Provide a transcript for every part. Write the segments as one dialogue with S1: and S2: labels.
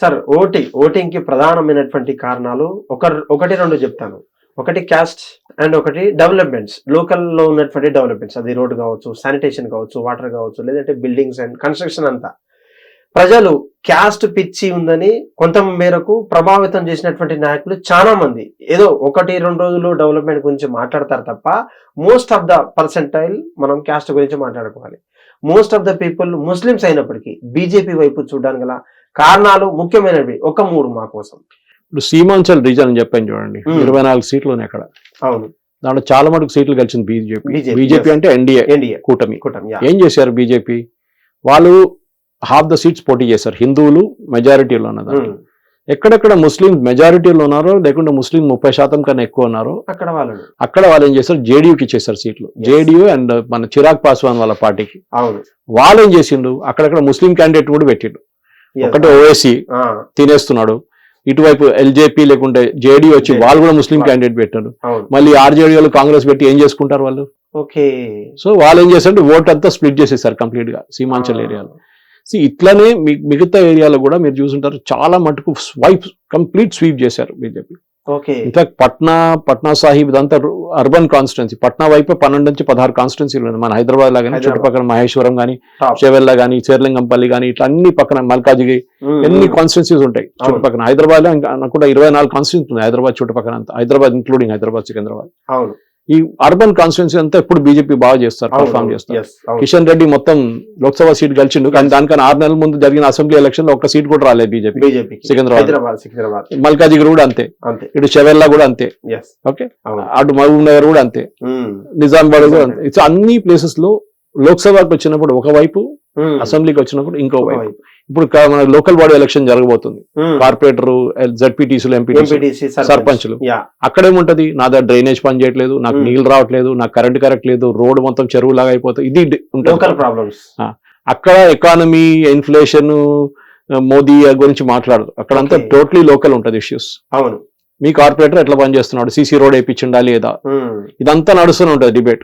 S1: Sir voting ఓటింగ్కి ప్రధానమైనటువంటి కారణాలు ఒక ఒకటి రెండు చెప్తాను. ఒకటి క్యాస్ట్ అండ్ ఒకటి డెవలప్మెంట్స్. లోకల్లో ఉన్నటువంటి డెవలప్మెంట్స్. అది రోడ్ కావచ్చు శానిటేషన్ కావచ్చు వాటర్ కావచ్చు లేదంటే బిల్డింగ్స్ అండ్ కన్స్ట్రక్షన్ అంతా. ప్రజలు క్యాస్ట్ పిచ్చి ఉందని కొంత మేరకు ప్రభావితం చేసినటువంటి నాయకులు చాలా మంది. ఏదో ఒకటి రెండు రోజులు డెవలప్మెంట్ గురించి మాట్లాడతారు తప్ప మోస్ట్ ఆఫ్ ద పర్సెంటైల్ మనం క్యాస్ట్ గురించి మాట్లాడుకోవాలి. Most of the people Muslims అయినప్పటికీ బీజేపీ వైపు చూడడానికి కారణాలు ముఖ్యమైనవి ఒక మూడు మా కోసం.
S2: ఇప్పుడు సీమాంచల్ రీజన్ అని చెప్పాను చూడండి. ఇరవై నాలుగు సీట్లు ఉన్నాయి అక్కడ.
S1: అవును.
S2: దాంట్లో చాలా మటుకు సీట్లు కలిసింది బీజేపీ. బీజేపీ. అంటే ఎన్డీఏ
S1: ఎన్డీఏ
S2: కూటమి. ఏం చేశారు బీజేపీ? వాళ్ళు హాఫ్ ద సీట్స్ పోటీ చేశారు. హిందువులు మెజారిటీలో ఉన్నది. ఎక్కడెక్కడ ముస్లిం మెజారిటీలో ఉన్నారో లేకుంటే ముస్లిం ముప్పై శాతం కన్నా ఎక్కువ ఉన్నారో
S1: అక్కడ వాళ్ళు.
S2: అక్కడ వాళ్ళు ఏం చేశారు? జేడీయూకి ఇచ్చేసారు సీట్లు. జేడీయూ అండ్ మన చిరాగ్ పాస్వాన్ వాళ్ళ పార్టీకి.
S1: అవును.
S2: వాళ్ళు ఏం చేసిండు అక్కడక్కడ ముస్లిం క్యాండిడేట్ కూడా పెట్టిండు. ఒకటి
S1: ఆ,
S2: తినేస్తున్నాడు. ఇటువైపు ఎల్జేపీ లేకుంటే జేడీ వచ్చి. వాళ్ళు కూడా ముస్లిం క్యాండిడేట్ పెట్టారు మళ్ళీ ఆర్జేడీ వాళ్ళు కాంగ్రెస్ పెట్టి ఏం చేసుకుంటారు వాళ్ళు?
S1: ఓకే.
S2: సో వాళ్ళు ఏం చేశారంటే ఓట్ అంతా స్ప్లిట్ చేసేసారు కంప్లీట్గా సీమాంచల్. ఏరియాలో. సో ఇట్లనే మిగతా ఏరియాలో కూడా మీరు చూసుంటారు చాలా మటుకు స్వైప్ కంప్లీట్ స్వీప్ చేశారు BJP in fact Patna Patna Sahib ఇదంతా అర్బన్ కాన్స్టిట్యున్సీ. పట్నా వైపు పన్నెండు నుంచి పదహారు కాన్స్టిట్యున్సీలు ఉన్నాయి. మన హైదరాబాద్ లా కానీ. చుట్టుపక్కల మహేశ్వరం కానీ చెవెల్లా కానీ చేర్లింగంపల్లి కానీ ఇట్లా అన్ని పక్కన మల్కాజిగి
S1: ఉమ్,
S2: ఎన్ని. కాన్స్టిట్యున్సీస్ ఉంటాయి. చుట్టుపక్కల హైదరాబాద్లో కూడా ఇరవై నాలుగు కాన్స్టిట్యూన్స్ ఉన్నాయి. హైదరాబాద్ చుట్టుపక్కల అంతా. హైదరాబాద్ ఇంక్లూడింగ్ హైదరాబాద్ సికింద్రాబాద్.
S1: అవును.
S2: ఈ అర్బన్ కాన్స్టిట్యున్సీ అంతా ఇప్పుడు బీజేపీ బాగా చేస్తారు పర్ఫామ్. చేస్తారు. కిషన్ రెడ్డి మొత్తం లోక్సభ సీట్ గెలిచిండు కానీ దానికన్నా ఆరు నెలల ముందు జరిగిన అసెంబ్లీ ఎలక్షన్లో ఒక్క సీట్ కూడా రాలేదు బీజేపీ సికింద్రాబాద్. మల్కాజిగిరి కూడా అంతే. ఇటు చెవెల్లా కూడా అంతే. ఓకే? అటు మహబూబ్ నగర్ కూడా అంతే.
S1: ఉమ్,
S2: నిజామాబాద్ కూడా అంతే. ఇట్స్ అన్ని ప్లేసెస్లో లోక్సభకు వచ్చినప్పుడు ఒకవైపు. అసెంబ్లీకి వచ్చినప్పుడు ఇంకో వైపు. ఇప్పుడు మన లోకల్ బాడీ ఎలక్షన్ జరగబోతుంది. కార్పొరేటర్ జడ్పీటీసీలు ఎంపీటీసీ సర్పంచ్లు. అక్కడేముంటది? నా దగ్గర డ్రైనేజ్ పని చేయట్లేదు నాకు. నీళ్ళు రావట్లేదు నాకు కరెంట్ కరెక్ట్ లేదు రోడ్ మొత్తం చెరువు లాగా అయిపోతుంది. ఇది
S1: లోకల్ ప్రాబ్లమ్స్
S2: అక్కడ ఎకానమీ ఇన్ఫ్లేషన్ మోదీ గురించి మాట్లాడదు. అక్కడంతా
S1: Okay.
S2: టోటలీ లోకల్ ఉంటుంది ఇష్యూస్
S1: అవును.
S2: మీ కార్పొరేటర్ ఎట్లా పనిచేస్తున్నాడు? సీసీ రోడ్ వేయించిండా లేదా? ఇదంతా నడుస్తూనే ఉంటుంది డిబేట్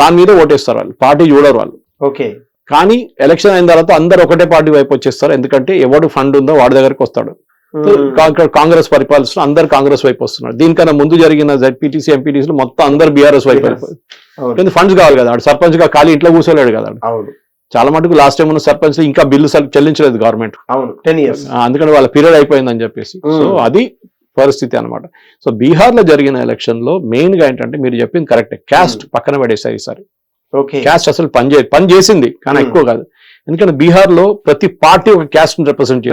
S2: దాని మీద ఓటేస్తారు వాళ్ళు. పార్టీ చూడరు వాళ్ళు.
S1: ఓకే.
S2: కానీ ఎలక్షన్ అయిన తర్వాత అందరు ఒకటే పార్టీ వైపు వచ్చేస్తారు. ఎందుకంటే ఎవడు ఫండ్ ఉందో వాడి దగ్గరికి వస్తాడు. కాంగ్రెస్ పరిపాలిస్తున్న అందరు కాంగ్రెస్ వైపు వస్తున్నారు. దీనికన్నా ముందు జరిగిన జెడ్పీటీసీ ఎంపీటీసీ మొత్తం అందరు బీఆర్ఎస్ వైపు. వెళ్ళిపోయారు. ఫండ్స్ కావాలి కదా? సర్పంచ్గా ఖాళీ ఇంట్లో కూర్చోలేడు కదా చాలా మటుకు లాస్ట్ టైం ఉన్న సర్పంచ్ ఇంకా బిల్లు చెల్లించలేదు గవర్నమెంట్.
S1: అవును. టెన్ ఇయర్స్
S2: అందుకని వాళ్ళ పీరియడ్ అయిపోయిందని చెప్పేసి. సో అది పరిస్థితి అన్నమాట. సో బీహార్లో జరిగిన ఎలక్షన్లో మెయిన్గా ఏంటంటే మీరు చెప్పింది కరెక్ట్. క్యాస్ట్ పక్కన పడేసారు ఈసారి.
S1: ఓకే.
S2: క్యాస్ట్ అసలు పని చే పని చేసింది కానీ
S1: Hmm.
S2: ఎక్కువ కాదు. ఎందుకంటే బీహార్లో ప్రతి పార్టీ ఒక క్యాస్ట్ రిప్రజెంట్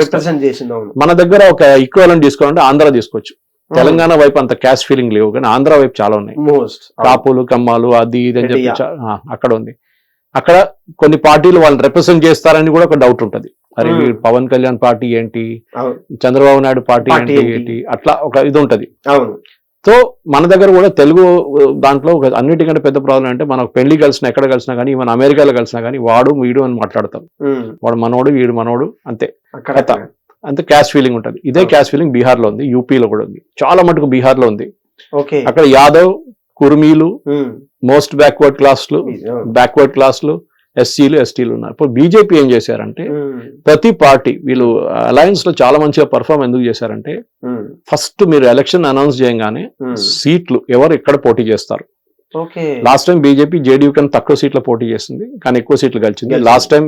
S1: అవును.
S2: మన దగ్గర ఒక ఈక్వల్ తీసుకోవాలంటే ఆంధ్ర తీసుకోవచ్చు. తెలంగాణ వైపు అంత క్యాస్ట్ ఫీలింగ్ లేవు కానీ ఆంధ్ర వైపు చాలా ఉన్నాయి. కాపులు కమ్మాలు అది ఇది అని చెప్పి అక్కడ ఉంది. అక్కడ కొన్ని పార్టీలు వాళ్ళని రిప్రజెంట్ చేస్తారని కూడా ఒక డౌట్ ఉంటది. అరే పవన్ కళ్యాణ్ పార్టీ ఏంటి? చంద్రబాబు నాయుడు పార్టీ ఏంటి అట్లా ఒక ఇది ఉంటది సో మన దగ్గర కూడా తెలుగు దాంట్లో ఒక అన్నిటికంటే పెద్ద ప్రాబ్లం అంటే మనకు పెళ్ళి కలిసినా ఎక్కడ కలిసినా కానీ మన అమెరికాలో కలిసినా కానీ వాడు వీడు అని మాట్లాడతాం. వాడు మనోడు వీడు మనోడు అంతే. కథ. అంతే క్యాస్ట్ ఫీలింగ్ ఉంటది. ఇదే. క్యాస్ట్ ఫీలింగ్ బీహార్లో ఉంది యూపీలో కూడా ఉంది. చాలా మటుకు బీహార్లో ఉంది అక్కడ యాదవ్ కుర్మీలు మోస్ట్ బ్యాక్వర్డ్ క్లాస్లు. బ్యాక్వర్డ్ క్లాస్లు ఎస్సీలు ఎస్టీలు ఉన్నారు. ఇప్పుడు బీజేపీ ఏం చేశారంటే ప్రతి పార్టీ వీళ్ళు అలయన్స్లో చాలా మంచిగా పర్ఫామ్ ఎందుకు చేశారంటే ఫస్ట్ మీరు ఎలక్షన్ అనౌన్స్ చేయగానే. సీట్లు ఎవరు ఎక్కడ పోటీ చేస్తారు?
S1: Okay.
S2: Last time BJP JDU కన్నా తక్కువ సీట్ల పోటీ చేసింది కానీ ఎక్కువ సీట్లు గెలిచింది.
S1: గెలిచింది.
S2: లాస్ట్ టైం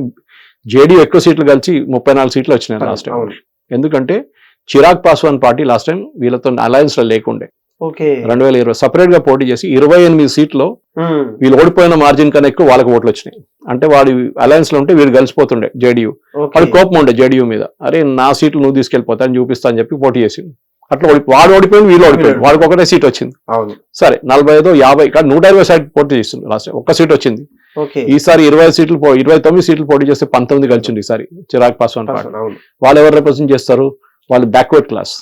S2: జేడీయూ ఎక్కువ సీట్లు కలిసి ముప్పై నాలుగు సీట్లు వచ్చినాయి లాస్ట్ టైం. ఎందుకంటే Chirag Paswan party last time వీళ్ళతో అలయన్స్లో లేకుండే. రెండు వేల ఇరవై సపరేట్గా పోటీ చేసి ఇరవై ఎనిమిది సీట్లో వీళ్ళు ఓడిపోయిన మార్జిన్ కన్నా ఎక్కువ వాళ్ళకి ఓట్లు వచ్చినాయి. అంటే వాడి అలయన్స్లో ఉంటే వీడు కలిసిపోతుండే జేడీయూ. వాడి కోపం ఉండే జేడీయూ మీద. అరే నా సీట్లు నువ్వు తీసుకెళ్ళిపోతా అని చూపిస్తా అని చెప్పి పోటీ చేసింది అట్లా ఓడి వాడు ఓడిపోయింది వీళ్ళు ఓడిపోయింది. వాడికి ఒకటే సీట్ వచ్చింది. సరే నలభై ఐదు యాభై కానీ నూట ఇరవై సీట్ పోటీ చేస్తుంది లాస్ట్ ఒక్క సీట్ వచ్చింది. ఈసారి ఇరవై సీట్లు ఇరవై తొమ్మిది సీట్లు పోటీ చేస్తే పంతొమ్మిది కలిసింది ఈసారి. చిరాగ్ పాస్వాన్ వాళ్ళు ఎవరు రిప్రజెంట్ చేస్తారు? వాళ్ళు backward class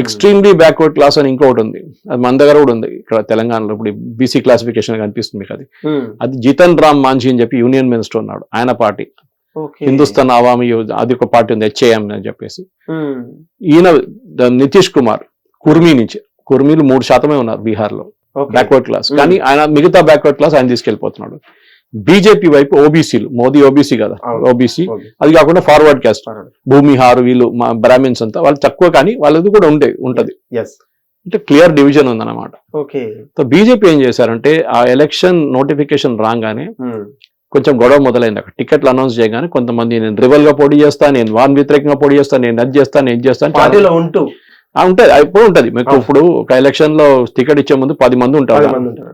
S2: extremely backward class అని ఇంకొకటి ఉంది. అది మన దగ్గర కూడా ఉంది. ఇక్కడ తెలంగాణలో ఇప్పుడు బీసీ క్లాసిఫికేషన్ కనిపిస్తుంది మీకు అది.
S1: ఉమ్,
S2: అది జితన్ రామ్ మాంఝీ అని చెప్పి యూనియన్ మినిస్టర్ ఉన్నాడు. ఆయన పార్టీ. హిందుస్థాన్ అవామీ అది ఒక పార్టీ ఉంది హెచ్ఏఎం అని చెప్పేసి.
S1: ఉమ్,
S2: ఈయన నితీష్ కుమార్ కుర్మీ నుంచి. కుర్మీలు మూడు శాతమే ఉన్నారు బీహార్లో
S1: ఓకే
S2: బ్యాక్వర్డ్ క్లాస్
S1: Hmm.
S2: కానీ ఆయన మిగతా బ్యాక్వర్డ్ క్లాస్ ఆయన తీసుకెళ్ళిపోతున్నాడు బీజేపీ వైపు ఓబీసీలు మోదీ ఓబీసీ కదా. ఓబీసీ. అది కాకుండా ఫార్వర్డ్ క్యాస్ట్
S1: Forward.
S2: భూమిహారు వీళ్ళు మా బ్రాహ్మిన్స్ అంతా వాళ్ళు తక్కువ కానీ వాళ్ళది కూడా ఉండే ఉంటది. అంటే క్లియర్ డివిజన్ ఉందన్నమాట
S1: ఓకే
S2: సో బీజేపీ ఏం చేశారంటే ఆ ఎలక్షన్ నోటిఫికేషన్ రాగానే
S1: ఉమ్.
S2: కొంచెం గొడవ మొదలైంది అక్కడ టికెట్లు అనౌన్స్ చేయగానే కొంతమంది నేను రివల్గా పోటీ చేస్తా నేను వాన్ వ్యతిరేకంగా పోటీ చేస్తాను నేను అది చేస్తాను నేను చేస్తాను
S1: పార్టీలో ఉంటూ
S2: ఉంటది. అది ఇప్పుడు ఉంటది. మీకు. ఇప్పుడు ఒక ఎలక్షన్లో టికెట్ ఇచ్చే ముందు పది మంది ఉంటారు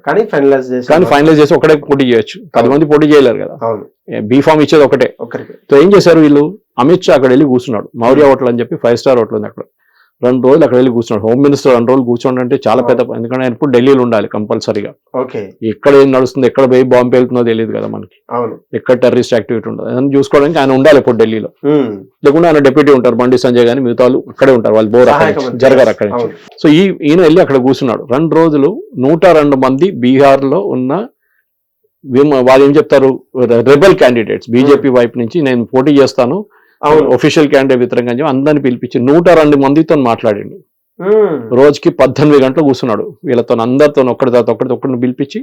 S1: కానీ ఫైనలైజ్ చేసి
S2: కానీ ఫైనలైజ్ చేసి ఒకటే పోటీ చేయొచ్చు. పది మంది పోటీ చేయలేరు కదా.
S1: అవును.
S2: బీ ఫామ్ ఇచ్చేది ఒకటే
S1: ఒకరికి
S2: సో ఏం చేశారు వీళ్ళు? అమిత్ షా అక్కడ వెళ్ళి కూర్చున్నాడు. మౌర్య హోటల్ అని చెప్పి ఫైవ్ స్టార్ హోటల్ ఉంది అక్కడ. రెండు రోజులు అక్కడ వెళ్ళి కూర్చున్నాడు. హోమ్ మినిస్టర్ రెండు రోజులు కూర్చోండి అంటే చాలా పెద్ద పని. ఎందుకంటే ఆయన ఇప్పుడు ఢిల్లీలో ఉండాలి కంపల్సరీగా.
S1: ఓకే.
S2: ఎక్కడ ఏం నడుస్తుంది ఎక్కడ పోయి బాంబు వెళ్తుందో తెలియదు కదా మనకి.
S1: అవును.
S2: ఎక్కడ టెర్రరిస్ట్ యాక్టివిటీ ఉండదు అదని చూసుకోవడానికి ఆయన ఉండాలి ఇప్పుడు ఢిల్లీలో. లేకుండా ఆయన డెప్యూటీ ఉంటారు బండి సంజయ్ గాని మిగతా వాళ్ళు అక్కడే ఉంటారు వాళ్ళు బోర్. జరగారు అక్కడి నుంచి. సో ఈ ఈయన వెళ్ళి అక్కడ కూర్చున్నాడు. రెండు రోజులు నూట రెండు మంది బీహార్లో ఉన్న వాళ్ళు ఏం చెప్తారు రెబల్ క్యాండిడేట్స్ బీజేపీ వైపు నుంచి నేను పోటీ చేస్తాను
S1: అవును.
S2: ఒఫీషియల్ క్యాండిడేట్ వ్యతిరేకంగా చెప్పి అందరిని పిలిపించి నూట రెండు మందితో మాట్లాడిండు. రోజుకి పద్దెనిమిది గంటలు కూర్చున్నాడు. వీళ్ళతో అందరితో ఒక్కడి తర్వాత ఒకటి ఒక్కడిని పిలిపించి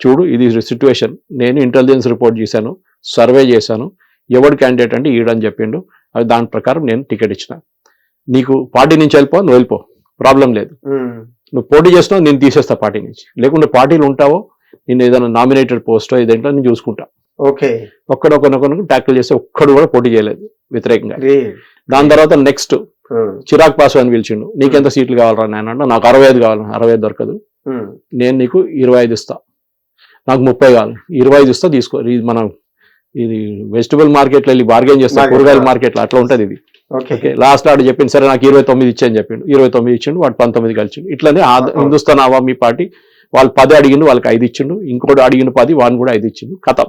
S2: చూడు ఇది సిచ్యువేషన్ నేను ఇంటెలిజెన్స్ రిపోర్ట్ చేశాను సర్వే చేశాను. ఎవడు క్యాండిడేట్ అంటే ఈడని చెప్పిండు. అది దాని ప్రకారం నేను టికెట్ ఇచ్చిన. నీకు పార్టీ నుంచి వెళ్ళిపో నువ్వు వెళ్ళిపో. ప్రాబ్లం లేదు. నువ్వు పోటీ చేస్తున్నావు నేను తీసేస్తా పార్టీ నుంచి. లేకుంటే పార్టీలు ఉంటావో నేను ఏదైనా నామినేటెడ్ పోస్టో ఏదంటే నేను చూసుకుంటా.
S1: ఓకే.
S2: ఒక్కడొకనొకరికి ట్యాకిల్ చేస్తే ఒక్కడు కూడా పోటీ చేయలేదు వ్యతిరేకంగా. దాని తర్వాత నెక్స్ట్. చిరాగ్ పాస్వాన్ పిలిచిండు. నీకెంత సీట్లు కావాలరా నేను అంటే. నాకు అరవై ఐదు కావాలి అరవై ఐదు దొరకదు. నేను నీకు ఇరవై ఐదు ఇస్తా. నాకు ముప్పై కావాలి. ఇరవై ఐదు ఇస్తా తీసుకో. ఇది మనం ఇది వెజిటబుల్ మార్కెట్లో వెళ్ళి బార్గెన్ చేస్తాం. కూరగాయల. మార్కెట్లో అట్లా ఉంటది ఇది.
S1: ఓకే.
S2: లాస్ట్ ఆడు చెప్పింది సరే నాకు ఇరవై తొమ్మిది ఇచ్చాయని చెప్పిండు. ఇరవై తొమ్మిది ఇచ్చిండు వాడు పంతొమ్మిది కలిసిండు. ఇట్లనే. హిందుస్థాన్ అవామీ పార్టీ వాళ్ళు పది అడిగిండు వాళ్ళకి ఐదు ఇచ్చిండు. ఇంకోటి అడిగిన పది వాడిని కూడా ఐదు ఇచ్చిండు. కథం.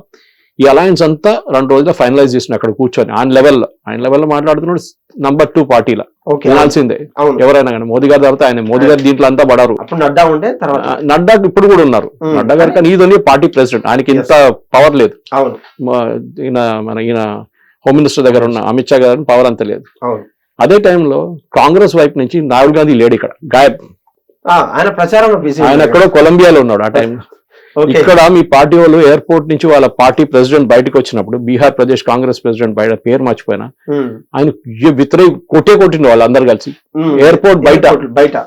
S2: ఈ అలయన్స్ అంతా రెండు రోజుల్లో ఫైనలైజ్ చేసిన అక్కడ కూర్చొని. ఆయన లెవెల్లో ఆయన లెవెల్లో మాట్లాడుతున్నాడు నంబర్ టూ పార్టీలో వినాల్సిందే. ఎవరైనా కానీ మోదీ గారి తర్వాత ఆయన మోదీ గారు దీంట్లో అంతా పడరు.
S1: నడ్డా ఉండే
S2: ఆ, నడ్డా ఇప్పుడు కూడా ఉన్నారు. నడ్డా గారు కానీ ఈయన పార్టీ ప్రెసిడెంట్ ఆయనకి ఇంత పవర్ లేదు. ఈయన మన ఈయన హోమ్ మినిస్టర్ దగ్గర ఉన్న అమిత్ షా గారు పవర్ అంత లేదు. అదే టైంలో కాంగ్రెస్ వైపు నుంచి రాహుల్ గాంధీ లేడు ఇక్కడ. గాయబ్.
S1: ఆయన ప్రచారంలో బిజీ
S2: ఆయన ఎక్కడో కొలంబియాలో ఉన్నాడు ఆ టైం. ఇక్కడ మీ పార్టీ వాళ్ళు ఎయిర్పోర్ట్ నుంచి వాళ్ళ పార్టీ ప్రెసిడెంట్ బయటకు వచ్చినప్పుడు బీహార్ ప్రదేశ్ కాంగ్రెస్ ప్రెసిడెంట్ బయట పేరు మర్చిపోయినా. ఆయన వ్యతిరేక కొట్టే కొట్టిండు వాళ్ళందరూ కలిసి. ఎయిర్పోర్ట్ బయట.
S1: బయట.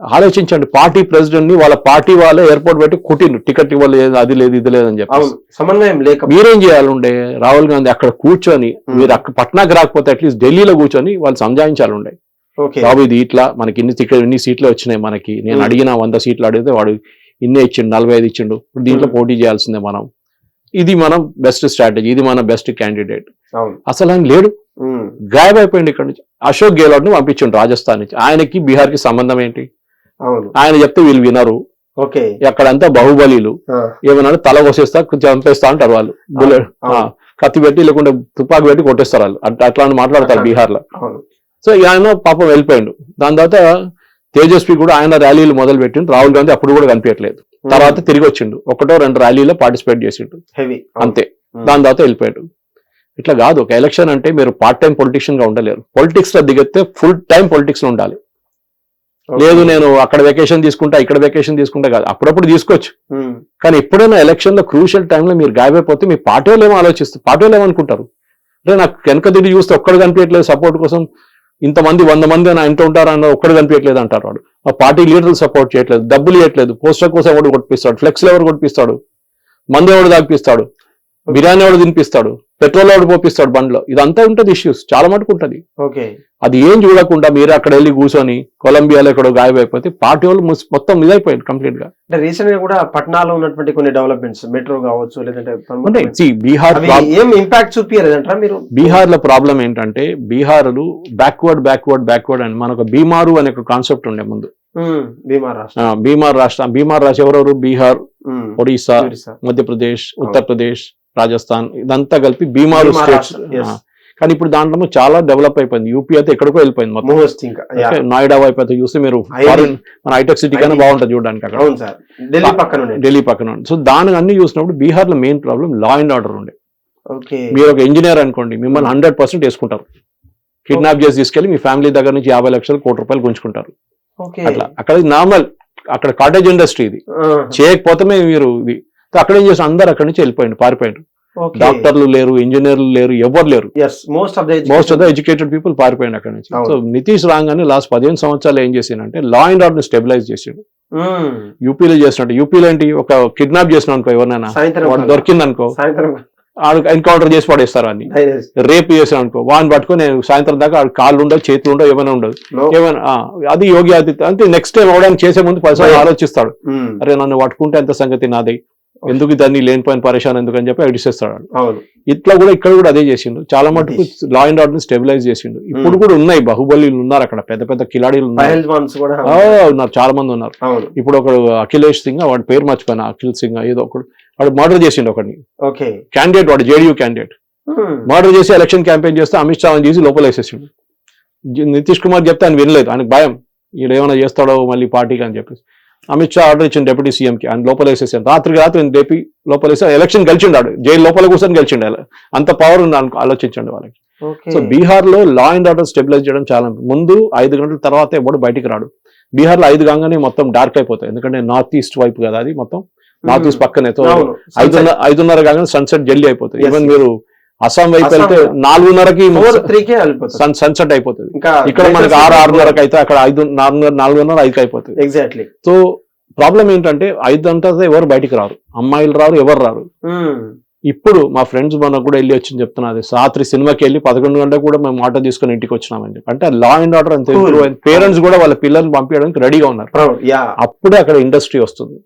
S2: ఆలోచించండి పార్టీ ప్రెసిడెంట్ని వాళ్ళ పార్టీ వాళ్ళే ఎయిర్పోర్ట్ పెట్టి కొట్టిండు. టికెట్ ఇవ్వలేదు అది లేదు ఇది లేదని చెప్పి
S1: సమన్వయం లేక
S2: మీరేం చేయాలండే? రాహుల్ గాంధీ అక్కడ కూర్చొని. మీరు అక్కడ పట్నాకి రాకపోతే అట్లీస్ట్ ఢిల్లీలో కూర్చొని వాళ్ళు సంజాయించాలండే. బాబు ఇది ఇట్లా మనకి ఇన్ని టికెట్ ఇన్ని సీట్లు వచ్చినాయి మనకి. నేను
S1: Hmm.
S2: అడిగిన వంద సీట్లు అడిగితే వాడు ఇన్నే ఇచ్చిండు నలభై ఐదు ఇచ్చిండు. ఇప్పుడు దీంట్లో
S1: Hmm.
S2: పోటీ చేయాల్సిందే మనం. ఇది మనం బెస్ట్ స్ట్రాటజీ ఇది మన బెస్ట్ క్యాండిడేట్ అసలు ఆయన లేడు.
S1: ఉమ్.
S2: గాయబ్ అయిపోయింది ఇక్కడ నుంచి. అశోక్ గెహ్లోట్ని పంపించిండు రాజస్థాన్ నుంచి. ఆయనకి బీహార్కి సంబంధం ఏంటి? ఆయన చెప్తే వీళ్ళు వినరు.
S1: ఓకే.
S2: అక్కడంతా బాహుబలీలు.
S1: ఆ,
S2: ఏమన్నా తల కోసేస్తా చంపేస్తా అంటారు వాళ్ళు. బుల్లెట్ కత్తి పెట్టి లేకుంటే తుపాకి పెట్టి కొట్టేస్తారు వాళ్ళు. అట్లా మాట్లాడతారు.
S1: బీహార్లో
S2: సో ఈ ఆయన పాపం వెళ్ళిపోయిండు. దాని తర్వాత తేజస్వి కూడా ఆయన ర్యాలీలు మొదలు పెట్టిండు రాహుల్ గాంధీ అప్పుడు కూడా కనిపించట్లేదు. తర్వాత తిరిగి వచ్చిండు. ఒకటో రెండు ర్యాలీలో పార్టిసిపేట్ చేసిండు.
S1: హెవీ
S2: అంతే. దాని తర్వాత వెళ్ళిపోయాడు. ఇట్లా కాదు. ఒక ఎలక్షన్ అంటే మీరు పార్ట్ టైం పొలిటీషియన్గా ఉండలేరు. పొలిటిక్స్లో దిగితే ఫుల్ టైం పొలిటిక్స్లో ఉండాలి. లేదు నేను అక్కడ వెకేషన్ తీసుకుంటా ఇక్కడ వెకేషన్ తీసుకుంటా కాదు. అప్పుడప్పుడు తీసుకోవచ్చు. కానీ ఎప్పుడైనా ఎలక్షన్లో క్రూషియల్ టైంలో మీరు గాయమైపోతే మీ పార్టీ వాళ్ళు ఏమో ఆలోచిస్తారు. పార్టీ వాళ్ళు ఏమనుకుంటారు? అంటే నాకు వెనక తిరిగి చూస్తే ఒక్కడు కనిపించట్లేదు సపోర్ట్ కోసం. ఇంతమంది వంద మంది అని ఇంట్లో ఉంటారు అన్న ఒక్కడు కనిపించట్లేదు అంటారు వాడు. ఆ పార్టీ లీడర్లు సపోర్ట్ చేయట్లేదు డబ్బులు ఇవ్వట్లేదు పోస్టర్ కోసం ఎవడు కొట్టిస్తాడు ఫ్లెక్స్ ఎవరు కొట్టిస్తాడు మందు ఎవడు దాగిపిస్తాడు బిర్యానీ ఎవడు తినిపిస్తాడు పెట్రోల్ ఎవడు పోపిస్తాడు బండ్లో? ఇదంతా ఉంటది ఇష్యూస్ చాలా మటుకు ఉంటది.
S1: ఓకే.
S2: అది ఏం చూడకుండా మీరు అక్కడ వెళ్ళి కూర్చొని కొలంబియాలో ఎక్కడో గాయమైపోతే పార్టీ వాళ్ళు మొత్తం ఇదైపోయింది కంప్లీట్గా
S1: అంటే రీసెంట్గా కూడా పట్నాలో ఉన్నటువంటి కొన్ని డెవలప్మెంట్స్ మెట్రో కావచ్చు లేదంటే
S2: బీహార్
S1: ఏం ఇంపాక్ట్ చూపించారంటారా మీరు?
S2: బీహార్లో ప్రాబ్లం ఏంటంటే బీహార్లు బ్యాక్వర్డ్ బ్యాక్వర్డ్ బ్యాక్వర్డ్ అని మనకు బీమారు అనే ఒక కాన్సెప్ట్ ఉండే ముందు.
S1: బీమార్ రాష్ట్రం.
S2: బీమార్ రాష్ట్ర బీమార్ రాష్ట్ర ఎవరెవరు? బీహార్ ఒడిశా. మధ్యప్రదేశ్ ఉత్తరప్రదేశ్ రాజస్థాన్ ఇదంతా కలిపి బీమారు స్టేట్స్.
S1: yes.
S2: కానీ ఇప్పుడు దాంట్లో చాలా డెవలప్ అయిపోయింది. యూపీ అయితే ఎక్కడికో వెళ్ళిపోయింది మొత్తం. నోయిడా వైపు అయితే చూస్తే మీరు మన హైటెక్ సిటీ
S1: ఐడి.
S2: బాగుంటుంది చూడడానికి అక్కడ.
S1: ఢిల్లీ పక్కన.
S2: సో దాని అన్ని చూసినప్పుడు బీహార్లో main problem law and order ఉండే మీరు ఒక ఇంజనీర్ అనుకోండి మిమ్మల్ని హండ్రెడ్ పర్సెంట్ వేసుకుంటారు. కిడ్నాప్ చేసి తీసుకెళ్ళి మీ ఫ్యామిలీ దగ్గర నుంచి యాభై లక్షలు కోటి రూపాయలు గుంజుకుంటారు.
S1: ఓకే.
S2: అట్లా. అక్కడ నార్మల్ అక్కడ కాటేజ్ ఇండస్ట్రీ ఇది. చేయకపోతే మీరు ఇది. అక్కడ ఏం చేసిన అందరు అక్కడి నుంచి వెళ్ళిపోయింది పారిపోయారు
S1: ఓకే.
S2: డాక్టర్లు లేరు ఇంజనీర్లు లేరు ఎవరు లేరు.
S1: Most of the
S2: educated people పారిపోయింది అక్కడ నుంచి. సో నితీష్ రాగానే లాస్ట్ పదిహేను సంవత్సరాలు ఏం చేసిందంటే లా అండ్ ఆర్డర్ స్టెబిలైజ్ చేసిండు. యూపీలో చేసినట్టు యూపీలో ఏంటి ఒక కిడ్నాప్ చేసిన అనుకో ఎవరినైనా. వాడు దొరికింది అనుకో ఎన్కౌంటర్ చేసి పడేస్తారు అని రేపు చేసాను అనుకో. వాడిని పట్టుకొని నేను సాయంత్రం దాకా ఆడ కాళ్ళు ఉండవు చేతులు ఉండవు ఏమైనా ఉండదు. ఏమైనా అది యోగి ఆదిత్య అంటే నెక్స్ట్ టైం అవడానికి చేసే ముందు
S1: Right.
S2: ఆలోచిస్తాడు.
S1: Mm.
S2: అరే నన్ను పట్టుకుంటే ఎంత సంగతి నాది. ఎందుకు దాన్ని లేనిపోయిన పరిశాన్ ఎందుకు అని చెప్పి అడిచేస్తాడు
S1: అవును.
S2: ఇట్లా కూడా ఇక్కడ కూడా అదే చేసిండు. చాలా మటుకు లా అండ్ ఆర్డర్ స్టెబిలైజ్ చేసిండు. ఇప్పుడు కూడా ఉన్నాయి. బాహుబలిలు ఉన్నారు అక్కడ. పెద్ద పెద్ద కిలాడీలు ఉన్నారు. ఉన్నారు. చాలా మంది ఉన్నారు. ఇప్పుడు ఒకడు అఖిలేష్ సింగ్ వాడి పేరు మర్చిపోయినా. అఖిల్ సింగ్ ఏదో ఒకడు. వాడు మర్డర్ చేసిండు ఒకడిని. క్యాండిడేట్ వాడు జేడీయూ క్యాండిడేట్ మర్డర్ చేసి ఎలక్షన్ క్యాంపెయిన్ చేస్తే అమిత్ షా చేసి లోపల వేసేసిండు. నితీష్ కుమార్ చెప్తే ఆయన వినలేదు. ఆయనకు భయం. ఈడు ఏమైనా చేస్తాడో మళ్ళీ పార్టీకి అని చెప్పేసి. అమిత్ షా ఆర్డర్ ఇచ్చిండు డిప్యూటీ సీఎంకి. ఆయన లోపల వేసేసాను రాత్రికి రాత్రి డేపీ లోపల వేసి ఎలక్షన్ గెలిచిండాడు. జైలు లోపల కూర్చొని గెలిచిండు. అంత పవర్ ఉంది అనుకో ఆలోచించండి వాళ్ళకి. సో బీహార్లో లా అండ్ ఆర్డర్ స్టెబిలైజ్ చేయడం చాలా ముందు ఐదు గంటల తర్వాత ఎవడు బయటికి రాడు. బీహార్లో ఐదు కాగానే మొత్తం డార్క్ అయిపోతాయి. ఎందుకంటే నార్త్ ఈస్ట్ వైపు కదా అది మొత్తం. నార్త్ ఈస్ట్ పక్కనే. ఐదున్నర ఐదున్నర కాగానే సన్సెట్ జల్దీ అయిపోతుంది ఈవెన్. మీరు అస్సాం వైపు వెళ్తే నాలుగున్నరకి సన్ సన్సెట్ అయిపోతుంది.
S1: ఇంకా
S2: ఇక్కడ మనకి ఆరు ఆరున్నరకు అయితే అక్కడ ఐదు నాలుగున్నర నాలుగున్నర ఐదుకి అయిపోతుంది.
S1: ఎగ్జాక్ట్లీ
S2: సో ప్రాబ్లం ఏంటంటే ఐదు అంటే ఎవరు బయటికి రారు. అమ్మాయిలు రారు ఎవరు రారు. ఇప్పుడు మా ఫ్రెండ్స్ మనకు కూడా వెళ్ళి వచ్చింది చెప్తున్నది. రాత్రి సినిమాకి వెళ్ళి పదకొండు గంటలకు కూడా మేము ఆటో తీసుకొని ఇంటికి వచ్చినామని చెప్పి. అంటే లా అండ్ ఆర్డర్ అంత. ఇంప్రూవ్ అయింది పేరెంట్స్ కూడా వాళ్ళ పిల్లల్ని పంపించడానికి రెడీగా ఉన్నారు. అప్పుడే అక్కడ ఇండస్ట్రీ వస్తుంది.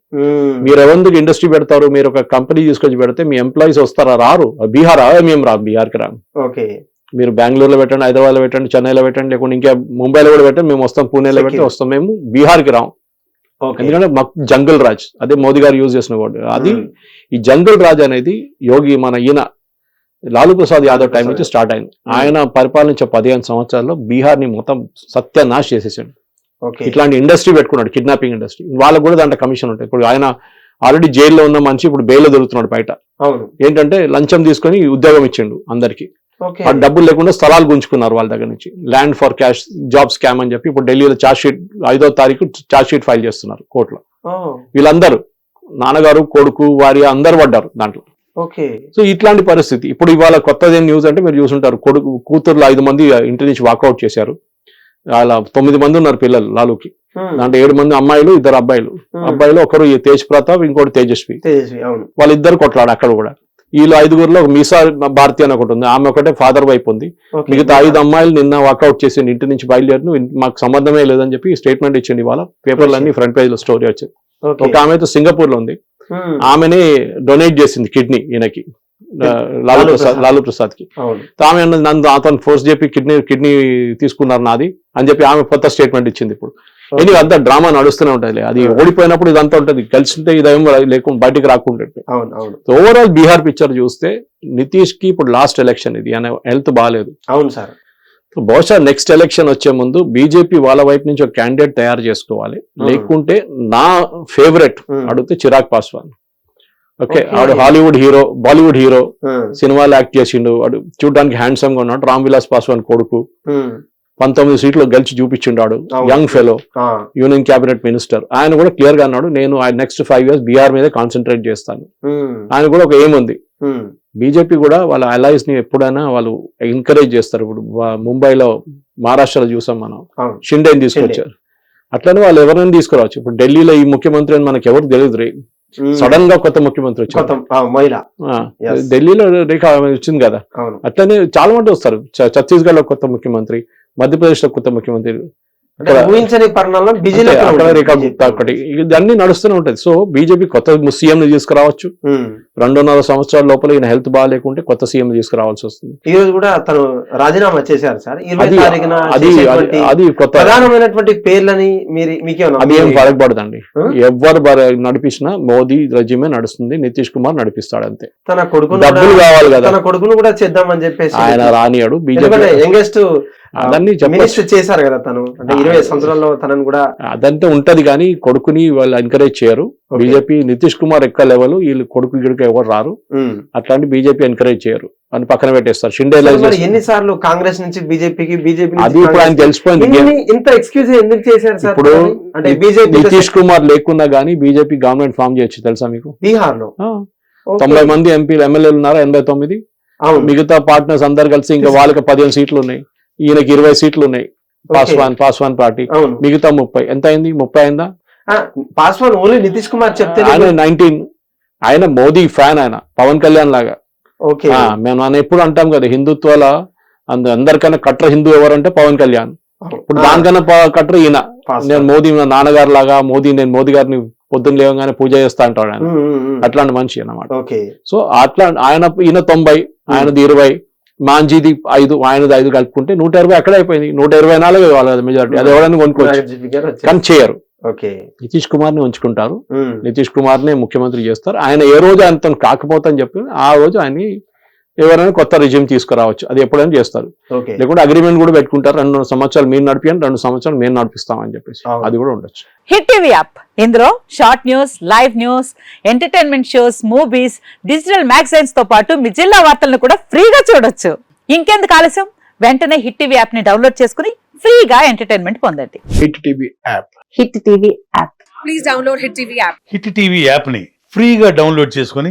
S2: మీరు ఎవరికి ఇండస్ట్రీ పెడతారు? మీరు ఒక కంపెనీ తీసుకొచ్చి పెడితే మీ ఎంప్లాయీస్ వస్తారా? రారు. బీహార్ మేము రాదు బీహార్కి రాము
S1: ఓకే
S2: మీరు బెంగళూరులో పెట్టండి హైదరాబాద్లో పెట్టండి చెన్నైలో పెట్టండి లేకుంటే ఇంకా ముంబైలో కూడా పెట్టండి మేము వస్తాం పూణేలో పెట్టి. వస్తాం. మేము బీహార్కి రాం.
S1: ఓకే
S2: ఎందుకంటే జంగల్ రాజ్ అదే మోదీ గారు యూజ్ చేసిన వర్డ్ అది
S1: Hmm.
S2: ఈ జంగల్ రాజ్ అనేది యోగి మన ఈయన లాలూ ప్రసాద్ యాదవ్ టైం నుంచి స్టార్ట్ అయింది. ఆయన పరిపాలించే పదిహేను సంవత్సరాల్లో బీహార్ని మొత్తం సత్యనాశ్ చేసేసాడు. ఇట్లాంటి ఇండస్ట్రీ పెట్టుకున్నాడు కిడ్నాపింగ్ ఇండస్ట్రీ వాళ్ళకు కూడా దాంట్లో కమిషన్ ఉంటాయి ఇప్పుడు ఆయన ఆల్రెడీ జైల్లో ఉన్న మనిషి ఇప్పుడు బెయిల్ దొరుకుతున్నాడు బయట. ఏంటంటే లంచం తీసుకొని ఉద్యోగం ఇచ్చిండు అందరికి. ఆ డబ్బులు లేకుండా స్థలాలు గుంజుకున్నారు వాళ్ళ దగ్గర నుంచి. Land for cash job scam అని చెప్పి ఇప్పుడు ఢిల్లీలో చార్జ్ షీట్ ఐదో తారీఖు చార్జ్ షీట్ ఫైల్ చేస్తున్నారు కోర్టులో. వీళ్ళందరూ నాన్నగారు కొడుకు వారి అందరు పడ్డారు దాంట్లో.
S1: ఓకే.
S2: సో ఇట్లాంటి పరిస్థితి. ఇప్పుడు ఇవాళ కొత్తది న్యూస్ అంటే మీరు చూసుంటారు కొడుకు కూతుర్లు ఐదు మంది ఇంటి నుంచి వాకౌట్ చేశారు. అలా తొమ్మిది మంది ఉన్నారు పిల్లలు లాలుకి. దాంట్లో ఏడు మంది అమ్మాయిలు ఇద్దరు అబ్బాయిలు. అబ్బాయిలు ఒకరు తేజ్ ప్రతాప్ ఇంకోటి తేజస్వి.
S1: తేజస్వి అవును.
S2: వాళ్ళిద్దరు కొట్లాడు అక్కడ కూడా. వీళ్ళు ఐదుగురులో ఒక మీసా భారతి అని ఒకటి ఉంది. ఆమె ఒకటే ఫాదర్ వైపు ఉంది. మిగతా ఐదు అమ్మాయిలు నిన్న వాకౌట్ చేసి ఇంటి నుంచి బయలుదేరి మాకు సంబంధమే లేదని చెప్పి స్టేట్మెంట్ ఇచ్చింది ఇవాళ. పేపర్లు అన్ని ఫ్రంట్ పేజ్లో స్టోరీ వచ్చింది ఒక ఆమె అయితే సింగపూర్లో ఉంది. ఆమెనే డొనేట్ చేసింది కిడ్నీ ఈయనకి. లాలూ ప్రసాద్. లాలూ
S1: ప్రసాద్కి
S2: ఆమె నన్ను అతను ఫోర్స్ చెప్పి కిడ్నీ కిడ్నీ తీసుకున్నారు నాది అని చెప్పి ఆమె కొత్త స్టేట్మెంట్ ఇచ్చింది ఇప్పుడు. ఎనీ అంతా డ్రామా నడుస్తూనే ఉంటుంది అది. ఓడిపోయినప్పుడు ఇదంతా ఉంటుంది. కలిసింటే ఇదేం లేకుండా బయటికి రాకుండా ఓవరాల్ బీహార్ పిక్చర్ చూస్తే నితీష్కి ఇప్పుడు లాస్ట్ ఎలక్షన్ ఇది. ఆయన హెల్త్ బాగాలేదు
S1: అవును సార్
S2: బహుశా నెక్స్ట్ ఎలక్షన్ వచ్చే ముందు బీజేపీ వాళ్ళ వైపు నుంచి ఒక క్యాండిడేట్ తయారు చేసుకోవాలి. లేకుంటే నా ఫేవరెట్. అడిగితే చిరాగ్ పాస్వాన్. ఓకే. ఆడు హాలీవుడ్ హీరో బాలీవుడ్ హీరో. సినిమాలు యాక్ట్ చేసిండు. వాడు చూడడానికి హ్యాండ్సమ్గా ఉన్నాడు. రామ్ విలాస్ పాస్వాన్ కొడుకు. పంతొమ్మిది సీట్లు గెలిచి చూపించిండాడు. Young fellow. Union cabinet minister ఆయన కూడా క్లియర్గా అన్నాడు నేను నెక్స్ట్ ఫైవ్ ఇయర్స్ బీఆర్ మీద కాన్సన్ట్రేట్ చేస్తాను. ఆయన కూడా ఒక ఏం ఉంది. బీజేపీ కూడా వాళ్ళ allies ని ఎప్పుడైనా వాళ్ళు ఎంకరేజ్ చేస్తారు. ఇప్పుడు ముంబైలో మహారాష్ట్రలో చూసాం మనం. షిండేని తీసుకొచ్చారు. అట్లనే వాళ్ళు ఎవరైనా తీసుకురావచ్చు. ఇప్పుడు ఢిల్లీలో ఈ ముఖ్యమంత్రి అని మనకి ఎవరు తెలియదు రే. సడన్గా కొత్త ముఖ్యమంత్రి వచ్చారు
S1: మహిళ.
S2: ఢిల్లీలో రేఖ వచ్చింది కదా. అట్లనే చాలా మంది వస్తారు. ఛత్తీస్గఢ్లో కొత్త ముఖ్యమంత్రి మధ్యప్రదేశ్లో కొత్త ముఖ్యమంత్రి.
S1: ఊహించని పరిణామం
S2: రేఖ గుప్తా ఒకటి. ఇవన్నీ నడుస్తూనే ఉంటది సో బీజేపీ కొత్త సీఎం ని తీసుకురావచ్చు రెండున్నర సంవత్సరాల లోపల ఈయన హెల్త్ బాగాలేకుంటే కొత్త సీఎం తీసుకురావాల్సి వస్తుంది.
S1: ఈ రోజు కూడా తను రాజీనామా చేశారు సార్. ఇరవై
S2: అది
S1: తారీఖున
S2: అది కొత్త
S1: ప్రధానమైనటువంటి పేర్లని మీరు మీకేమన్నా
S2: అది ఏం ఫరక్ పడదండి.
S1: Huh?
S2: ఎవరు నడిపించినా మోదీ రజీమే నడుస్తుంది నితీష్ కుమార్ నడిపిస్తాడు అంతే.
S1: తన కొడుకును
S2: డబ్బులు కావాలి కదా.
S1: తన కొడుకును కూడా చేద్దామని చెప్పేసి
S2: ఆయన రానియాడు. బీజేపీ
S1: యంగెస్ట్
S2: అదన్నీ చెప్పచ్చు.
S1: మినిస్టర్ చేశారు కదా తను. అంటే ఇరవై సంవత్సరాల్లో తనను కూడా
S2: అదంతా ఉంటది కానీ కొడుకుని వాళ్ళు ఎంకరేజ్ చేయరు. బీజేపీ నితీష్ కుమార్ ఎక్క లెవెల్ వీళ్ళు కొడుకు గిడుకు ఎవరు రారు. అట్లాంటి బీజేపీ ఎంకరేజ్ చేయరు. అని పక్కన పెట్టేస్తారు. షిండే.
S1: ఎన్నిసార్లు కాంగ్రెస్ నుంచి బీజేపీకి బీజేపీ
S2: అది ఇప్పుడు ఆయన తెలిసిపోయింది.
S1: ఇంత ఎక్స్క్యూజ్ ఎందుకు చేశారు సార్
S2: ఇప్పుడు?
S1: అంటే బీజేపీ
S2: నితీష్ కుమార్ లేకున్నా గానీ బీజేపీ గవర్నమెంట్ ఫామ్ చేయొచ్చు. తెలుసా మీకు?
S1: బీహార్లో.
S2: తొంభై మంది ఎంపీలు ఎమ్మెల్యేలు ఉన్నారు? ఎనభై తొమ్మిది? మిగతా పార్ట్నర్స్ అందరు కలిసి ఇంకా వాళ్ళకి పదిహేను సీట్లు ఉన్నాయి. ఈయనకి ఇరవై సీట్లు ఉన్నాయి. పాస్వాన్ పాస్వాన్ పార్టీ మిగతా ముప్పై. ఎంత అయింది? ముప్పై అయిందా?
S1: పాస్వాన్ ఓన్లీ నితీష్ కుమార్ చెప్తే
S2: ఆయన నైన్టీన్ ఆయన మోదీ ఫ్యాన్ ఆయన. పవన్ కళ్యాణ్ లాగా. మేము మనం ఎప్పుడు అంటాం కదా హిందుత్వాల అంద అందరికన్నా కట్టర్ హిందూ ఎవరంటే పవన్ కళ్యాణ్. ఇప్పుడు దానికన్నా కట్టర్ ఈయన. నేను మోదీ నాన్నగారు లాగా మోదీ నేను మోదీ గారిని పొద్దున్న లేవగానే పూజ చేస్తా అంటాడు ఆయన. అట్లాంటి మనిషి అన్నమాట.
S1: ఓకే
S2: సో అట్లా ఆయన ఈయన తొంభై ఆయనది ఇరవై. మాంజీది ఐదు ఆయనది ఐదు కలుపుకుంటే నూట ఇరవై అక్కడ అయిపోయింది. నూట ఇరవై నాలుగు వాళ్ళ మెజారిటీ అది ఎవరైనా కొనుక్కోవచ్చు. కానీ చేయరు.
S1: ఓకే.
S2: నితీష్ కుమార్ని ఉంచుకుంటారు. నితీష్ కుమార్ నే ముఖ్యమంత్రి చేస్తారు. ఆయన ఏ రోజు ఆయనతో కాకపోతే అని చెప్పి ఆ రోజు ఆయన్ని ఎవరైనా కొత్త రిజ్యూమ్ తీసుకురావచ్చు. అది ఎప్పుడైనా చేస్తారు.
S1: ఓకే.
S2: లేకుంటే అగ్రిమెంట్ కూడా పెట్టుకుంటారు. రెండు సంవత్సరాలు మీరు నడిపియండి రెండు సంవత్సరాలు మేము నడిపిస్తామని చెప్పేసి. అది కూడా ఉండొచ్చు.
S3: Hit TV app. ఇందులో short news live news entertainment shows movies digital మ్యాగజైన్స్తో పాటు మీ జిల్లా వార్తలను కూడా ఫ్రీగా చూడొచ్చు. ఇంకెందుకు ఆలస్యం? వెంటనే హిట్ టీవీ యాప్ని డౌన్లోడ్ చేసుకుని ఫ్రీగా ఎంటర్టైన్మెంట్ పొందండి.
S2: Hit TV app.
S3: Hit TV app.
S4: Please download Hit TV app.
S5: Hit TV యాప్ని ఫ్రీగా డౌన్లోడ్ చేసుకొని